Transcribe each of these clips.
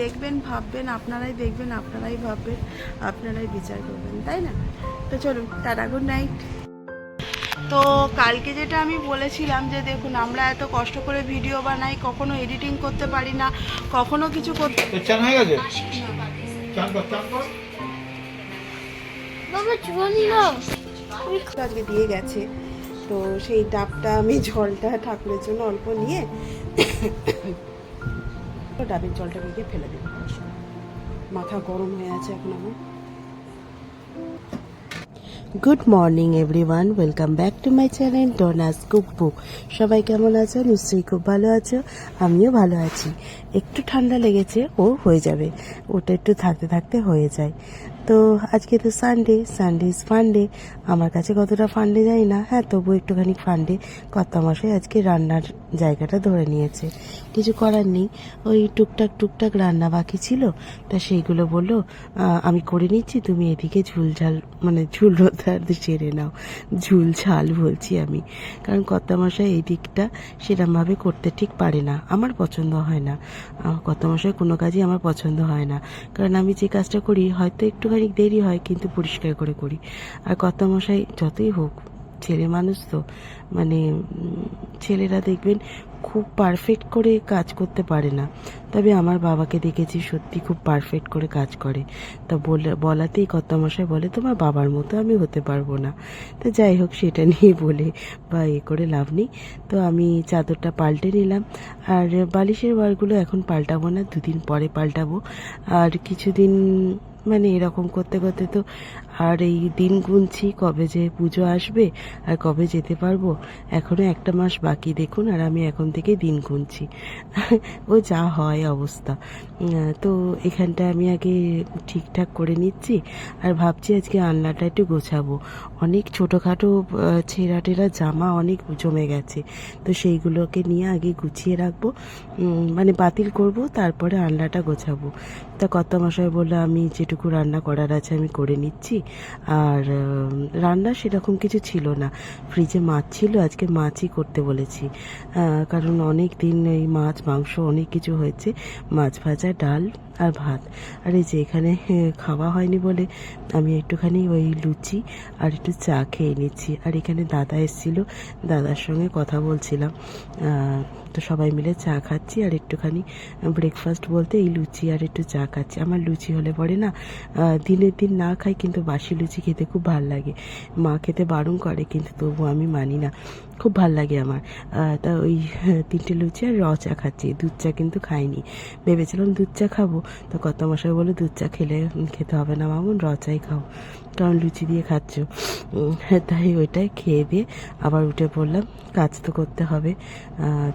দেখবেন ভাববেন আপনারাই দেখবেন আপনারাই ভাববেন আপনারাই বিচার করবেন তাই না? তো চলুন টাটা গুড নাইট। তো কালকে যেটা আমি বলেছিলাম যে দেখুন আমরা এত কষ্ট করে ভিডিও বানাই কখনো এডিটিং করতে পারি না কখনো কিছু করতে তো চান হয়ে গেছে? চান কর চান কর। বাবা আজকে দিয়ে গেছে তো সেই ডাবটা আমি জলটা ঠাকুরের জন্য অল্প নিয়ে ডাবের জলটা বেরিয়ে ফেলে দেবো মাথা গরম হয়ে আছে এখন আমার। Good morning everyone welcome back to my channel Dona's cook book সবাই কেমন আছো? নিশ্চয়ই খুব ভালো আছো। আমিও ভালো আছি। একটু ঠান্ডা লেগেছে, ও হয়ে যাবে। ওটা একটু থাকতে থাকতে হয়ে যায়। তো আজকে তো সানডে সানডে ইজ ফান্ডে আমার কাছে কতটা ফান্ডে যাই না। হ্যাঁ তবু একটুখানি ফান্ডে কত কর্তামশাই আজকে রান্নার জায়গাটা ধরে নিয়েছে। কিছু করার নেই। ওই টুকটাক টুকটাক রান্না বাকি ছিল। তা সেইগুলো বলল আমি করে নিচ্ছি, তুমি এদিকে ঝুল ঝাল মানে ঝুল রোদার সেরে নাও। ঝুল ঝাল বলছি আমি। কারণ কর্তামশাই এই দিকটা সেরমভাবে করতে ঠিক পারে না। আমার পছন্দ হয় না। কর্তামশাই কোনো কাজই আমার পছন্দ হয় না। কারণ আমি যে কাজটা করি, হয়তো একটুখানি দেরি হয়, কিন্তু পরিষ্কার করে করি। আর কর্তামশাই যতই হোক ছেলে মানুষ তো মানে ছেলেরা দেখবেন খুব পারফেক্ট করে কাজ করতে পারে না। তবে আমার বাবাকে দেখেছি সত্যি খুব পারফেক্ট করে কাজ করে। তা বলে, বলাতেই কর্তামশাই বলে, তোমার বাবার মতো আমি হতে পারব না। তো যাই হোক, সেটা নিয়ে বলে বা এ করে লাভ নেই। তো আমি চাদরটা পাল্টে নিলাম। আর বালিশের ওয়ারগুলো এখন পাল্টাবো না, দুদিন পরে পাল্টাবো। আর কিছুদিন মানে এরকম করতে করতে তো আর এই দিন গুনছি, কবে যে পুজো আসবে আর কবে যেতে পারব, এখনও একটা মাস বাকি দেখুন, আর আমি এখন থেকে দিন গুনছি। ও যা হয় অবস্থা। তো এখানটা আমি আগে ঠিকঠাক করে নিচ্ছি, আর ভাবছি আজকে আলনাটা একটু গোছাবো। অনেক ছোটোখাটো ছেঁড়া টেরা জামা অনেক জমে গেছে, তো সেইগুলোকে নিয়ে আগে গুছিয়ে রাখব মানে বাতিল করব, তারপরে আলনাটা গোছাবো। তা কত মশাই বলল, আমি যেটুকু রান্না করার আছে আমি করে নিচ্ছি। আর রান্না সেরকম কিছু ছিল না। ফ্রিজে মাছ ছিল, আজকে মাছই করতে বলেছি। কারণ অনেক দিন এই মাছ, মাংস অনেক কিছু হয়েছে। মাছ ভাজা, ডাল আর ভাত। আর এই যে এখানে খাওয়া হয়নি বলে আমি একটুখানি ওই লুচি আর একটু চা খেয়ে নিচ্ছি। আর এখানে দাদা এসেছিল, দাদার সঙ্গে কথা বলছিলাম। তো সবাই মিলে চা খাচ্ছি আর একটুখানি ব্রেকফাস্ট বলতে এই লুচি আর একটু চা খাচ্ছি। আমার লুচি হলে পরে না দিনের দিন না খাই কিন্তু বাসি লুচি খেতে খুব ভালো লাগে। মা খেতে বারণ করে কিন্তু তবু আমি মানি না। খুব ভালো লাগে আমার। তা ওই তিনটে লুচি আর র চা খাচ্ছি। দুধ চা কিন্তু খাইনি। ভেবেছিলাম দুধ চা খাব। তো কত মশাই বলে দুধ চা খেলে খেতে হবে না মামুন, র চাই খাও। কারণ লুচি দিয়ে খাচ্ছ। তাই ওইটাই খেয়ে দিয়ে আবার উঠে পড়লাম। কাজ তো করতে হবে।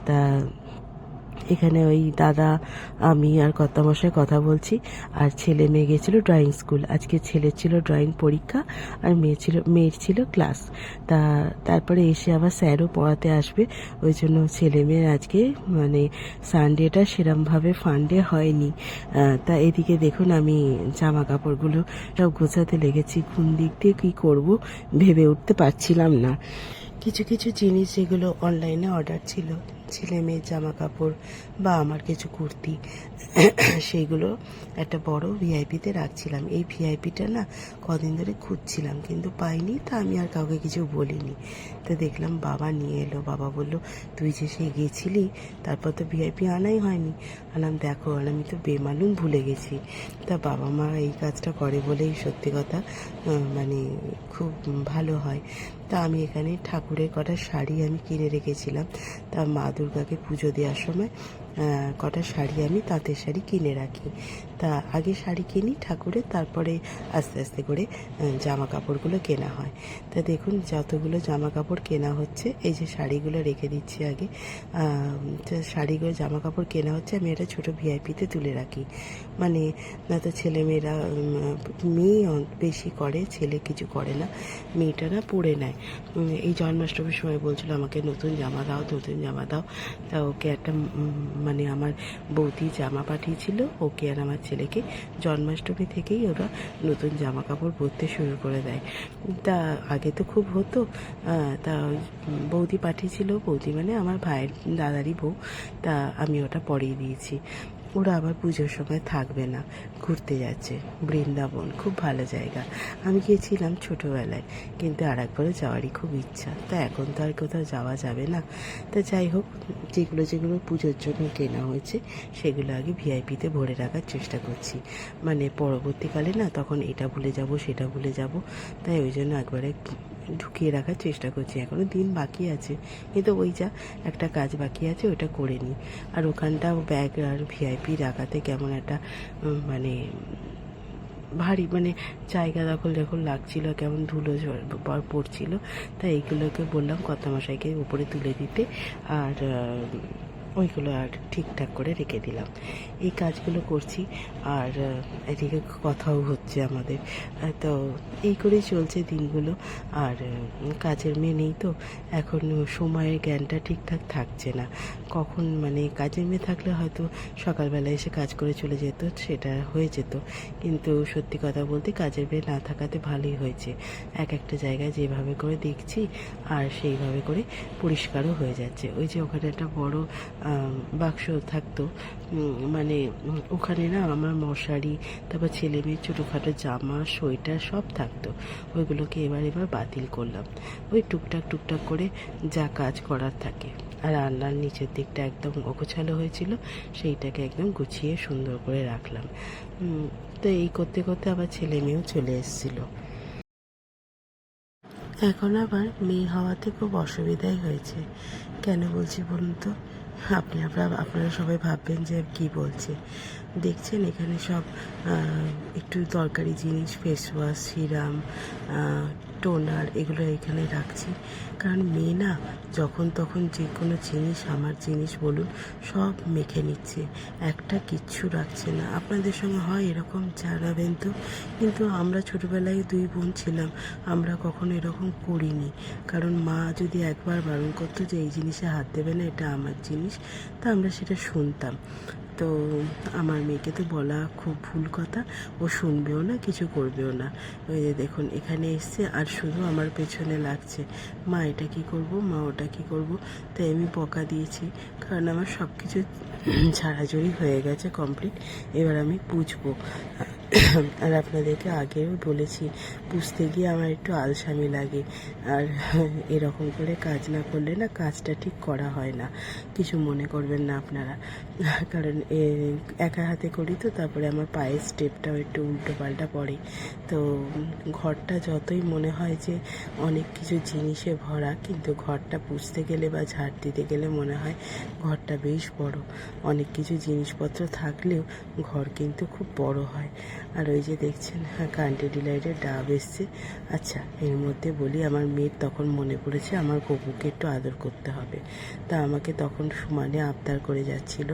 তা এখানে ওই দাদা, আমি আর কর্তামশাই কথা বলছি। আর ছেলে মেয়ে গেছিল ড্রয়িং স্কুল আজকে ছেলের ছিল ড্রয়িং পরীক্ষা, আর মেয়ে ছিল, মেয়ের ছিল ক্লাস তা তারপরে এসে আবার স্যারও পড়াতে আসবে। ওই জন্য ছেলে মেয়ের আজকে মানে সানডেটা সেরমভাবে ফান্ডে হয়নি। তা এদিকে দেখুন আমি জামা কাপড়গুলো সব গোছাতে লেগেছি। কোন দিক দিয়ে কী করব ভেবে উঠতে পারছিলাম না। কিছু কিছু জিনিস যেগুলো অনলাইনে অর্ডার ছিল। ছেলে মেয়ের জামা কাপড় বা আমার কিছু কুর্তি, সেইগুলো একটা বড় ভিআইপিতে রাখছিলাম। এই ভিআইপিটা না কদিন ধরে খুঁজছিলাম, কিন্তু পাইনি তা আমি আর কাউকে কিছু বলিনি। তো দেখলাম বাবা নিয়ে এলো, বাবা বলল, তুই যে সেই গেছিলি, তারপর তো ভিআইপি আনাই হয়নি। আলাম দেখো, আর আমি তো বেমালুম ভুলে গেছি। তা বাবা মা এই কাজটা করে বলেই সত্যি কথা মানে খুব ভালো হয়। তা আমি এখানে ঠাকুরের কটা শাড়ি আমি কিনে রেখেছিলাম। তা মা দুর্গাকে পুজো দেওয়ার সময় কটা শাড়ি আমি তাঁতের শাড়ি কিনে রাখি। তা আগে শাড়ি কিনি ঠাকুরের তারপরে আস্তে আস্তে করে জামা কাপড়গুলো কেনা হয়। তা দেখুন যতগুলো জামা কাপড় কেনা হচ্ছে, এই যে শাড়িগুলো রেখে দিচ্ছি আগে শাড়িগুলো জামা কাপড় কেনা হচ্ছে, আমি এটা ছোটো ভিআইপিতে তুলে রাখি। মানে না তো ছেলেমেয়েরা মেয়ে বেশি করে, ছেলে কিছু করে না, মেয়েটা না পরে নেয়। এই জন্মাষ্টমীর সময় বলছিল আমাকে, নতুন জামা দাও, নতুন জামা দাও। তা ওকে একটা মানে আমার বৌদি জামা পাঠিয়েছিল, ওকে আর আমার ছেলেকে জন্মাষ্টমী থেকেই ওরা নতুন জামা কাপড় পরতে শুরু করে দেয়। তা আগে তো খুব হতো তা বৌদি পাঠিয়েছিল, বৌদি মানে আমার ভাইয়ের দাদারই বউ, তা আমি ওটা পরিয়ে দিয়েছি। ওরা আবার পুজোর সময় থাকবে না, ঘুরতে যাচ্ছে। বৃন্দাবন, খুব ভালো জায়গা। আমি গিয়েছিলাম ছোটোবেলায়, কিন্তু আর একবারও যাওয়ারই খুব ইচ্ছা। তা এখন তো আর কোথাও যাওয়া যাবে না। তা যাই হোক, যেগুলো যেগুলো পুজোর জন্য কেনা হয়েছে, সেগুলো আগে ভিআইপিতে ভরে রাখার চেষ্টা করছি। মানে পরবর্তীকালে না, তখন এটা ভুলে যাব, সেটা ভুলে যাব। তাই ওই জন্য একবারে ঢুকিয়ে রাখার চেষ্টা করছি। এখনও দিন বাকি আছে। কিন্তু ওই যা, একটা কাজ বাকি আছে, ওটা করে নিই। আর ওখানটাও ব্যাগ আর ভিআইপি রাখাতে কেমন একটা মানে ভারী মানে জায়গা দখল যখন লাগছিল, কেমন ধুলো ঝড়- পড়ছিল, তাই এইগুলোকে বললাম কর্তামশাইকে উপরে তুলে দিতে। আর ওইগুলো আর ঠিকঠাক করে রেখে দিলাম। এই কাজগুলো করছি আর এদিকে কথাও হচ্ছে আমাদের। তো এই করেই চলছে দিনগুলো। আর কাজের মেয়ে নেই তো, এখন সময়ের জ্ঞানটা ঠিকঠাক থাকছে না। কখন মানে কাজের মেয়ে থাকলে হয়তো সকালবেলা এসে কাজ করে চলে যেত, সেটা হয়ে যেত। কিন্তু সত্যি কথা বলতে কাজের মেয়ে না থাকাতে ভালোই হয়েছে। এক একটা জায়গায় যেভাবে করে দেখছি, আর সেইভাবে করে পরিষ্কারও হয়ে যাচ্ছে। ওই যে ওখানে একটা বড় বাক্স থাকতো। মানে ওখানে না আমার মশারি, তারপর ছেলে মেয়ের ছোটোখাটো জামা, সোয়েটার সব থাকতো। ওইগুলোকে এবার এবার বাতিল করলাম। ওই টুকটাক টুকটাক করে যা কাজ করার থাকে। আর রান্নার নিচের দিকটা একদম অগোছালো হয়েছিল, সেইটাকে একদম গুছিয়ে সুন্দর করে রাখলাম। তো এই করতে করতে আবার ছেলে মেয়েও চলে এসেছিল। এখন আবার মেয়ে হওয়াতে খুব অসুবিধাই হয়েছে। কেন বলছি বলুন তো? আপনি, আপনারা আপনারা সবাই ভাববেন যে কি বলছে। দেখছেন এখানে সব একটু দরকারি জিনিস ফেস ওয়াশ সিরাম টোনার এগুলো এখানে রাখছি। কারণ মেয়ে না, যখন তখন যে কোনো জিনিস, আমার জিনিস বলুন, সব মেখে নিচ্ছে। একটা কিচ্ছু রাখছে না। আপনাদের সঙ্গে হয় এরকম জানাবেন তো কিন্তু আমরা ছোটোবেলায় দুই বোন ছিলাম, আমরা কখনো এরকম করিনি। কারণ মা যদি একবার বারণ করতো যে, এই জিনিসে হাত দেবে না, এটা আমার জিনিস, তা আমরা সেটা শুনতাম। তো আমার মেয়েকে তো বলা খুব ভুল কথা। ও শুনবেও না, কিছু করবেও না। ওই যে দেখুন, এখানে এসছে আর শুধু আমার পেছনে লাগছে। মা, এটা কী করব? মা, ওটা কী করব? তাই আমি পকা দিয়েছি। কারণ আমার সব কিছু ঝাড়াঝড়ি হয়ে গেছে কমপ্লিট এবার আমি পুজবো। আর আপনাদেরকে আগেও বলেছি, বুঝতে গিয়ে আমার একটু আলসামি লাগে। আর এরকম করে কাজ না করলে না কাজটা ঠিক করা হয় না। কিছু মনে করবেন না আপনারা। কারণ একা হাতে করি তো, তারপরে আমার পায়ের স্টেপটাও একটু উল্টো পাল্টা পড়ে। তো ঘরটা যতই মনে হয় যে অনেক কিছু জিনিসে ভরা, কিন্তু ঘরটা পুষতে গেলে বা ঝাড় দিতে গেলে মনে হয় ঘরটা বেশ বড়। অনেক কিছু জিনিসপত্র থাকলেও ঘর কিন্তু খুব বড় হয়। আর ওই যে দেখছেন হ্যাঁ কান্টি ডিলাইটের ডাব এসছে। আচ্ছা এর মধ্যে বলি, আমার মেয়ের তখন মনে পড়েছে, আমার গপুকে একটু আদর করতে হবে। তা আমাকে তখন সমানে আবদার করে যাচ্ছিল।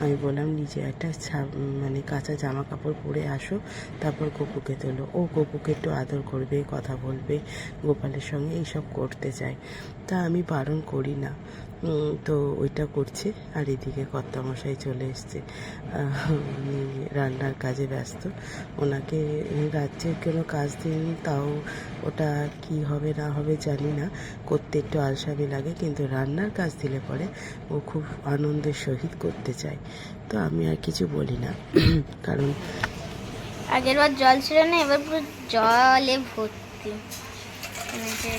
আমি বললাম, নিজে একটা মানে কাঁচা জামা কাপড় পরে আসো, তারপর গপুকে তোলো। ও গপুকে একটু আদর করবে, কথা বলবে, গোপালের সঙ্গে এইসব করতে চায়। তা আমি বারণ করি না। তো ওইটা করছে, আর এদিকে কর্তামশাই চলে এসছে। রান্নার কাজে ব্যস্ত। ওনাকে রাজ্যের কোনো কাজ দিন, তাও ওটা কি হবে না হবে জানি না। করতে একটু আলসামি লাগে, কিন্তু রান্নার কাজ দিলে পরে ও খুব আনন্দের সহিত করতে চায়। তো আমি আর কিছু বলি না, কারণ আগের বার জল ছিল না, এবার পুরো জলে ভর্তি। এনেছে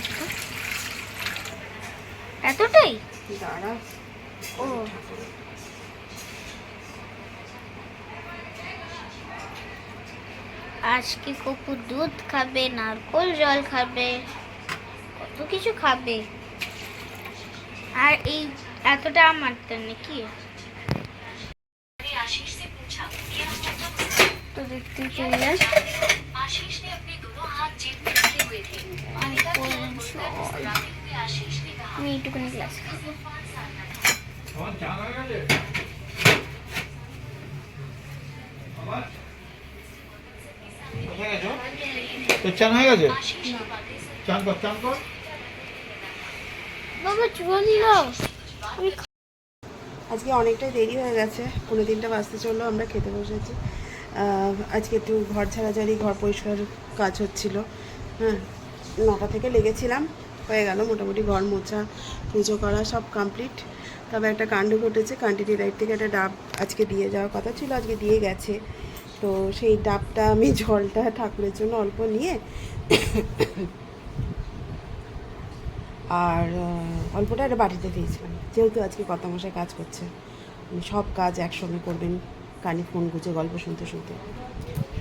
একটু। এতটাই ও আজকে কুকুর দুধ খাবে নারকোল জল খাবে কত কিছু খাবে আর এই এতটা আমার তো নাকি তো দেখতে চলে যাস आशीष ने अपने दोनों हाथ जेब में रखे हुए थे अनिता की আমি আজকে অনেকটাই দেরি হয়ে গেছে পনেরো দিনটা বাজতে চলল আমরা খেতে বসেছি। আজকে একটু ঘর ছাড়াছাড়ি ঘর পরিষ্কার কাজ হচ্ছিল। হ্যাঁ নটা থেকে লেগেছিলাম। হয়ে গেল, মোটামুটি ঘর মোছা, পুজো করা সব কমপ্লিট তবে একটা কাণ্ড ঘটেছে কান্টিনি রাইড থেকে একটা ডাব আজকে দিয়ে যাওয়ার কথা ছিল, আজকে দিয়ে গেছে। তো সেই ডাবটা আমি জলটা ঠাকুরের জন্য অল্প নিয়ে, আর অল্পটা একটা বাটিতে দিয়েছিলাম। যেহেতু আজকে কত মশাই কাজ করছে সব কাজ একসঙ্গে করবেন, কানে ফোন গুজে গল্প শুনতে শুনতে।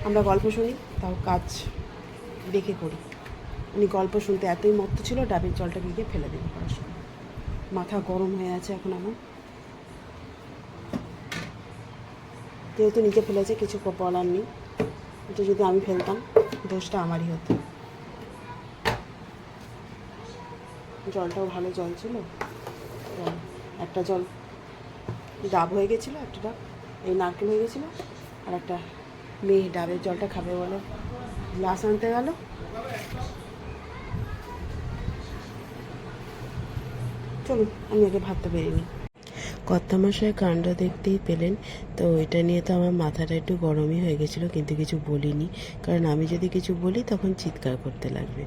আমরা গল্প শুনি, তাও কাজ দেখে করি। উনি গল্প শুনতে এতই মত্ত ছিল, ডাবের জলটা গিয়ে ফেলে দিল সময় মাথা গরম হয়ে আছে এখন আমার। যেহেতু নিজে ফেলেছে, কিছু বলার নেই। এটা যদি আমি ফেলতাম, দোষটা আমারই হতো। জলটাও ভালো জল ছিল। একটা জল ডাব হয়ে গেছিল, একটা ডাব, এই নারকেল হয়ে গেছিল, আর একটা মেয়ে ডাবের জলটা খাবে বলে গ্লাস আনতে গেল। চলুন, আমি আগে ভাতটা বেরিয়ে নিই। কর্তামশায় কাণ্ড দেখতেই পেলেন, তো এটা নিয়ে তো আমার মাথাটা একটু গরমই হয়ে গেছিল, কিন্তু কিছু বলিনি। কারণ আমি যদি কিছু বলি, তখন চিৎকার করতে লাগবে।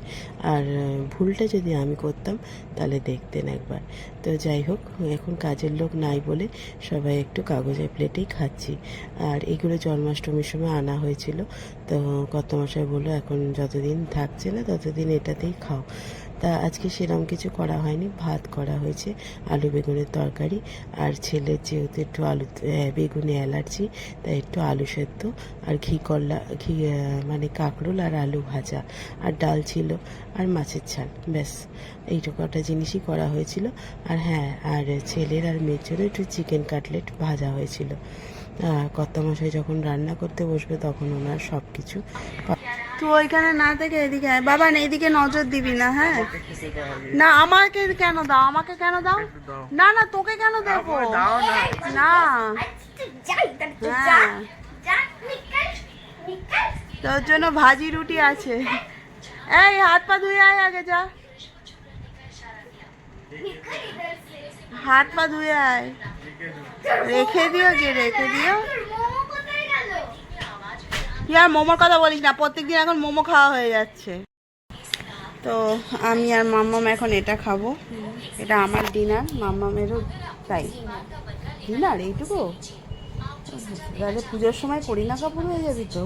আর ভুলটা যদি আমি করতাম, তাহলে দেখতেন একবার। তো যাই হোক, এখন কাজের লোক নাই বলে সবাই একটু কাগজের প্লেটেই খাচ্ছি। আর এগুলো জন্মাষ্টমীর সময় আনা হয়েছিল, তো কর্তামশাই বলল, এখন যতদিন থাকছে না, ততদিন এটাতেই খাও। তা আজকে সেরকম কিছু করা হয়নি। ভাত করা হয়েছে, আলু বেগুনের তরকারি, আর ছেলের যেহেতু একটু আলু বেগুনে অ্যালার্জি, তাই একটু আলু সেদ্ধ, আর ঘি করলা, ঘি মানে কাঁকরোল আর আলু ভাজা, আর ডাল ছিল, আর মাছের ঝাল, ব্যাস। এইটুকু একটা জিনিসই করা হয়েছিল। আর হ্যাঁ আর ছেলের আর মেয়ের জন্য একটু চিকেন কাটলেট ভাজা হয়েছিল। কর্তামশাই যখন রান্না করতে বসবে তখন ওনার সব কিছু তুই ওইখানে না থেকে এদিকে। বাবা এদিকে নজর দিবি না হ্যাঁ? না, আমাকে কেন দাও? আমাকে কেন দাও? না না, তোকে কেন দেবো না। হ্যাঁ। তোর জন্য ভাজি রুটি আছে। এই, হাত পা ধুয়ে আয় আগে, যা। হাত পা ধুয়ে আয়। রেখে দিও যে, রেখে দিও। তুই আর মোমোর কথা বলিস না, প্রত্যেকদিন এখন মোমো খাওয়া হয়ে যাচ্ছে। তো আমি আর মাম্মাম এখন এটা খাব। এটা আমার ডিনার, মাম্মামেরও তাই। ডিনার এইটুকু? তাহলে পুজোর সময় করিনা কাপড় হয়ে যাবি তো।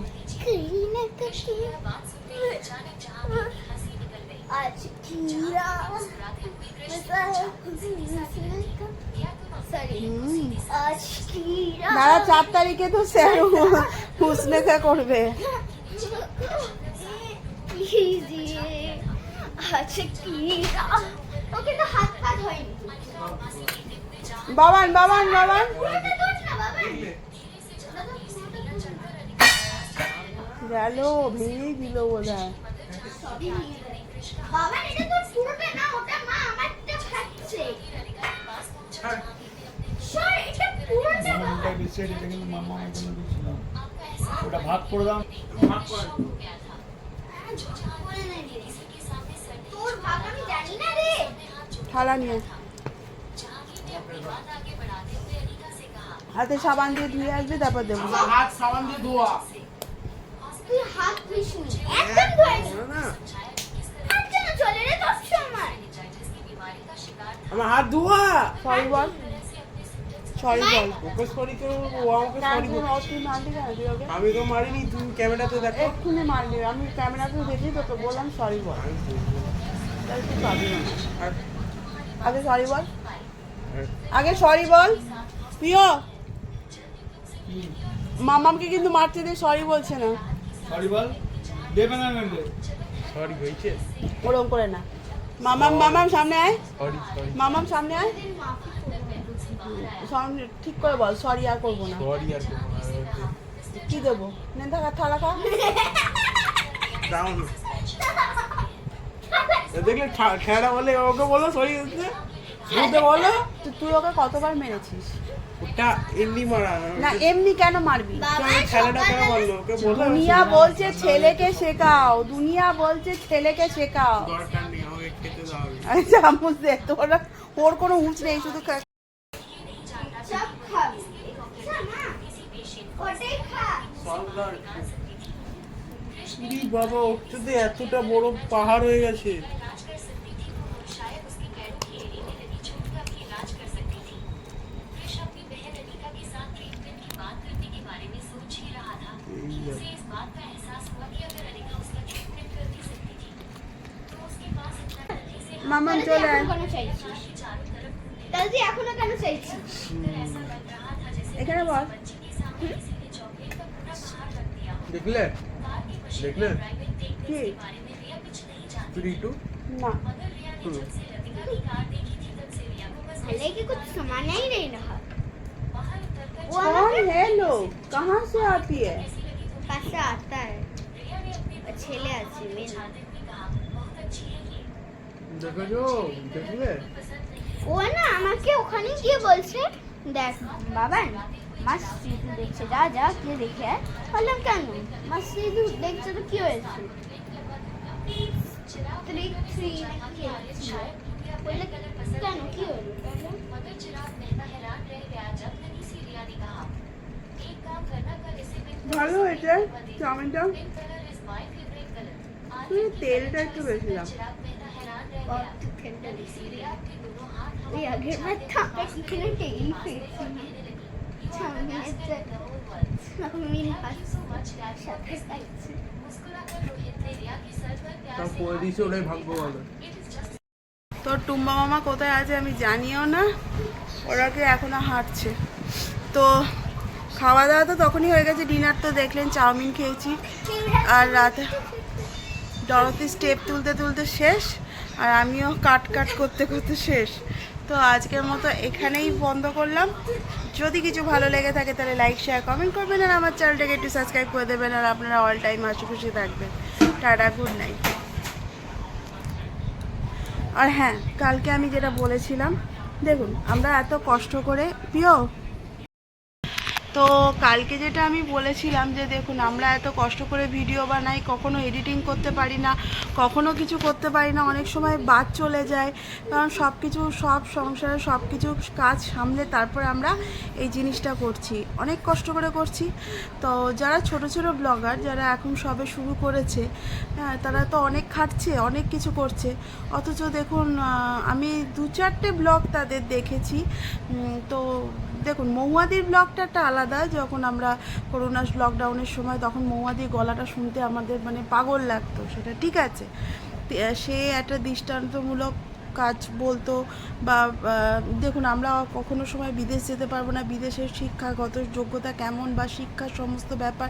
দাঁড়া চার তারিখে তো স্যার হুসলেখা করবে। বাবান বাবান বাবান। গেল, ভেঙেই দিল বোধ হয় বাবা এটা তো পুরোটা না ওটা মা আমারটা খাচ্ছে। সর এটা পুরোটা বাবা। বেশি এটা কিন্তু মামা আমার জন্য দিচ্ছিলাম ওটা ভাগ করে দাও। ভাগ করে তোর ভাগ আমি জানি না রে। থালা নিয়ে হাতে সাবান দিয়ে ধুয়ে আসবি তারপর দেবো। হাত সাবান দিয়ে ধোয়া। তুই হাত ধুইস একদম ধুইস কেন চলে রে তোর সময় আমার হাত ধোয়া সরি বল সরি বল ওকে সরি করে ও আমাকে সরি কেন আমি তো মারিনি তুমি ক্যামেরাতে দেখো এক্ষুনি মারলি আমি ক্যামেরাতে দেখি তোকে বললাম সরি বল তাহলে তুই পাবি না আগে সরি বল আগে সরি বল প্রিয় মামামকে কিন্তু মারতে দিয়ে সরি বলছে না সরি বল দেবে না সরি হয়েছে? ওরকম করে না। মামাম মামাম সামনে আয়। মামাম সামনে আয়। সামনে ঠিক করে বল সরি আর করব না। সরি আর কি দেবো? নে থাকা থালা খা। দাও দেখলে ঠা- ঠেড়া বলে ওকে বলো সরি হচ্ছে। বলো তো তুই ওকে কতবার মেরেছিস? ওটা এমনি মারা না এমনি কেন মারবি? ঠেলাটা কেন ওকে বলো দুনিয়া বলছে ছেলেকে শেখাও দুনিয়া বলছে ছেলেকে শেখাও। দরকার নেই আমাকে খেতে দাও আরে চামচ দে তোর ওর কোনো হুঁচ নেই শুধু খা- সব খাবি আচ্ছা ওটাই খা। বাবা ওর তো এতটা বড় পাহাড় হয়ে গেছে। মামাম তাহলে তুই চলে আয় এখনো কেন চাইছিস के चारों तरफ घूमने তাহলে তুই এখনো কেন চাইছিস ऐसा लग रहा था जैसे এখানে বল बच्चे के सामने किसी ने चॉकलेट का पूरा पहाड़ रख दिया हो দেখলে कार की मशीन देखले? ड्राइविंग टेक्निक्स কি? के बारे में रिया कुछ नहीं जानती থ্রি টু না मगर रिया ने जब से लतिका की कार देखी थी तब से रिया को बस भले कि कुछ समाना ही नहीं रहा बाहर उतरकर वो हमें है लोग कहाँ से आती है कैसी लगी तो পাশে आता है रिया ने अपनी ও না আমাকে ওখানে গিয়ে বলছে দেখ বাবা মা সিধু দেখছে যা যা কে দেখে আয়। বললাম কেন? মা সিধু দেখছে তো কি হয়েছে? ভালো হয়েছে চাউমিনটা তেলটা একটু বেশি দাও। चिराग मेहता हैरान रह और गया तो ठंडा ननी सी रिया के दोनों हाथ हवा ওই में আগের বার छाते থাকা हुए কিখানে টেইল পেয়েছি कहने लगी You are the চাউমিনের best in the whole world. Chow mein Thank you so much, Dad, for সাথে this gift. খাচ্ছি मुस्कुराकर रोहित ने रिया के सर पर प्यार তাও से করে हाथ দিয়েছে ওটাই ভাগ্য ভালো It is just তো টুম্বা মামা কোথায় আছে আমি জানিও না ওরা কি এখনো হাঁটছে তো খাওয়া দাওয়া তো তখনই হয়ে গেছে ডিনার তো দেখলেন চাউমিন খেয়েছি আর রাতে ডরতি স্টেপ তুলতে তুলতে শেষ আর আমিও কাট কাট করতে করতে শেষ। তো আজকের মতো এখানেই বন্ধ করলাম। যদি কিছু ভালো লেগে থাকে তাহলে লাইক শেয়ার কমেন্ট করবেন আর আমার চ্যানেলটাকে একটু সাবস্ক্রাইব করে দেবেন আর আপনারা অল টাইম হাসি খুশি থাকবেন। টাটা গুড নাইট আর হ্যাঁ কালকে আমি যেটা বলেছিলাম, দেখুন, আমরা এত কষ্ট করে, প্রিয় তো কালকে যেটা আমি বলেছিলাম যে দেখুন, আমরা এত কষ্ট করে ভিডিও বানাই, কখনো এডিটিং করতে পারি না, কখনো কিছু করতে পারি না, অনেক সময় বাদ চলে যায়। কারণ সব কিছু সব সংসারে সব কিছু কাজ সামলে তারপরে আমরা এই জিনিসটা করছি। অনেক কষ্ট করে করছি। তো যারা ছোট ছোট ব্লগার যারা এখন সবে শুরু করেছে হ্যাঁ তারা তো অনেক খাটছে, অনেক কিছু করছে। অথচ দেখুন আমি দু চারটে ব্লগ তাদের দেখেছি। তো দেখুন মৌয়াদির ব্লগটা একটা আলাদা। যখন আমরা করোনা লকডাউনের সময় তখন মৌয়াদির গলাটা শুনতে আমাদের মানে পাগল লাগতো, সেটা ঠিক আছে। সে একটা দৃষ্টান্তমূলক কাজ বলতো বা দেখুন, আমরা কখনো সময় বিদেশ যেতে পারব না। বিদেশের শিক্ষাগত যোগ্যতা কেমন বা শিক্ষার সমস্ত ব্যাপার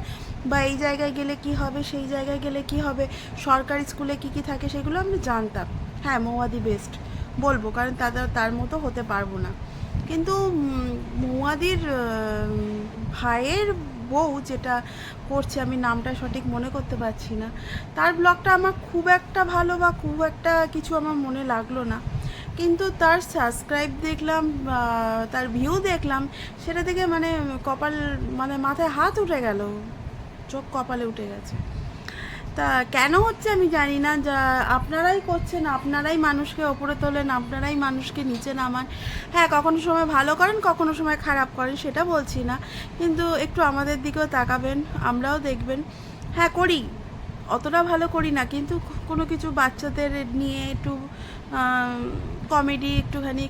বা এই জায়গায় গেলে কি হবে, সেই জায়গায় গেলে কি হবে, সরকারি স্কুলে কি কি থাকে সেগুলো আমি জানতাম। হ্যাঁ মৌয়াদি বেস্ট বলব, কারণ তাদের, তার মতো হতে পারব না। কিন্তু মৌয়াদির ভাইয়ের বউ যেটা করছে, আমি নামটা সঠিক মনে করতে পারছি না। তার ব্লগটা আমার খুব একটা ভালো বা খুব একটা কিছু আমার মনে লাগল না। কিন্তু তার সাবস্ক্রাইব দেখলাম তার ভিউ দেখলাম, সেটা থেকে মানে কপাল মানে মাথায় হাত উঠে গেল। চোখ কপালে উঠে গেছে। তা কেন হচ্ছে আমি জানি না। যা আপনারাই করছেন, আপনারাই মানুষকে ওপরে তোলেন, আপনারাই মানুষকে নিচে নামান। হ্যাঁ কখনো সময় ভালো করেন, কখনো সময় খারাপ করেন, সেটা বলছি না। কিন্তু একটু আমাদের দিকেও তাকাবেন, আমরাও দেখবেন। হ্যাঁ করি। অতটা ভালো করি না, কিন্তু কোনো কিছু বাচ্চাদের নিয়ে একটু কমেডি একটুখানি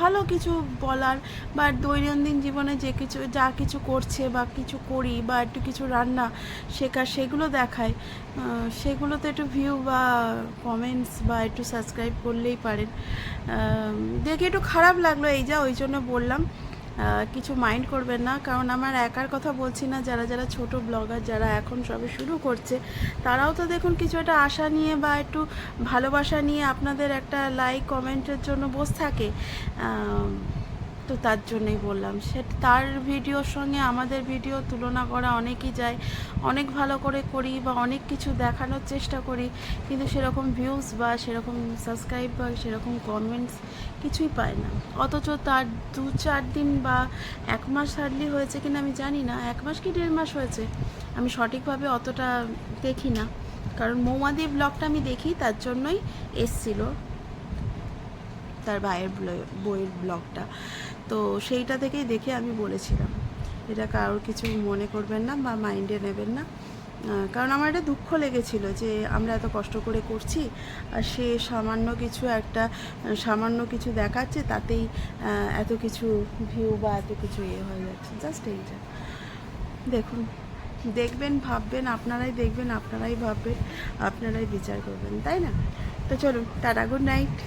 ভালো কিছু বলার বা দৈনন্দিন জীবনে যে কিছু, যা কিছু করছে বা কিছু করি বা একটু কিছু রান্না শেখার সেগুলো দেখায়। সেগুলোতে একটু ভিউ বা কমেন্টস বা একটু সাবস্ক্রাইব করলেই পারেন। দেখে একটু খারাপ লাগল, এই যা, ওই জন্য বললাম। কিছু মাইন্ড করবেন না। কারণ আমার একার কথা বলছি না, যারা যারা ছোট ব্লগার যারা এখন সবে শুরু করছে, তারাও তো দেখুন কিছু একটা আশা নিয়ে বা একটু ভালোবাসা নিয়ে আপনাদের একটা লাইক কমেন্টের জন্য বসে থাকে। তো তার জন্যই বললাম। সে তার ভিডিওর সঙ্গে আমাদের ভিডিও তুলনা করা অনেকই যায়। অনেক ভালো করে করি বা অনেক কিছু দেখানোর চেষ্টা করি, কিন্তু সেরকম ভিউজ বা সেরকম সাবস্ক্রাইব বা সেরকম কমেন্টস কিছুই পায় না। অথচ তার দু চার দিন বা এক মাস হার্ডলি হয়েছে কিনা আমি জানি না। এক মাস কি দেড় মাস হয়েছে? আমি সঠিকভাবে অতটা দেখি না। কারণ মৌমাদি ব্লগটা আমি দেখি, তার জন্যই এসছিল তার ভাইয়ের বইয়ের ব্লগটা তো সেইটা থেকেই দেখে আমি বলেছিলাম। এটা কারোর কিছু মনে করবেন না বা মাইন্ডে নেবেন না। কারণ আমার এটা দুঃখ লেগেছিল যে আমরা এত কষ্ট করে করছি আর সে সামান্য কিছু একটা সামান্য কিছু দেখাচ্ছে তাতেই এত কিছু ভিউ বা এত কিছু ইয়ে হয়ে যাচ্ছে। জাস্ট এইটা। দেখুন, দেখবেন, ভাববেন, আপনারাই দেখবেন, আপনারাই ভাববেন, আপনারাই বিচার করবেন, তাই না? তো চলুন, টাটা গুড নাইট